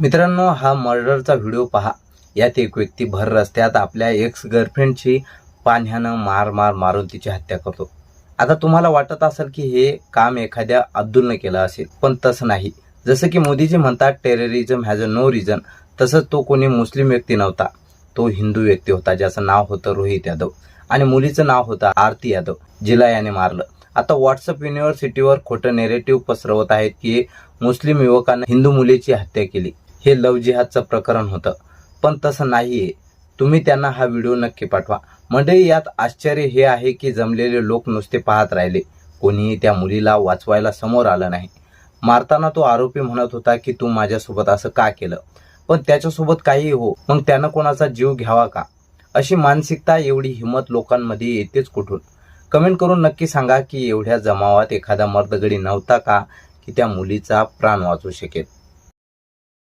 मित्रांनो हा मर्डरचा व्हिडिओ पहा. यात एक व्यक्ती भर रस्त्यात आपल्या एक्स गर्लफ्रेंडची पाण्यानं मार मार मारून तिची हत्या करतो. आता तुम्हाला वाटत असेल की हे काम एखाद्या अब्दुलनं केलं असेल पण तसं नाही. जसं की मोदीजी म्हणतात terrorism has a no reason तसंच तो कोणी मुस्लिम व्यक्ती नव्हता. तो हिंदू व्यक्ती होता ज्याचं नाव होतं रोहित यादव. आणि मुलीचं नाव होतं आरती यादव जिला याने मारलं. आता व्हॉट्सअप युनिव्हर्सिटीवर खोटं नेरेटिव्ह पसरवत आहेत की मुस्लिम युवकानं हिंदू मुलीची हत्या केली. हे लव जिहादचं प्रकरण होतं. पण तसं नाहीये. तुम्ही त्यांना हा व्हिडिओ नक्की पाठवा. मंडळी यात आश्चर्य हे आहे की जमलेले लोक नुसते पाहत राहिले. कोणीही त्या मुलीला वाचवायला समोर आलं नाही. मारताना तो आरोपी म्हणत होता की तू माझ्यासोबत असं का केलं? पण त्याच्यासोबत काहीही हो. मग त्यानं कोणाचा जीव घ्यावा का? अशी मानसिकता एवढी हिंमत लोकांमध्ये येतेच कुठून? कमेंट करून नक्की सांगा की एवढ्या जमावात एखादा मर्दगडी नव्हता का की त्या मुलीचा प्राण वाचू शकेल?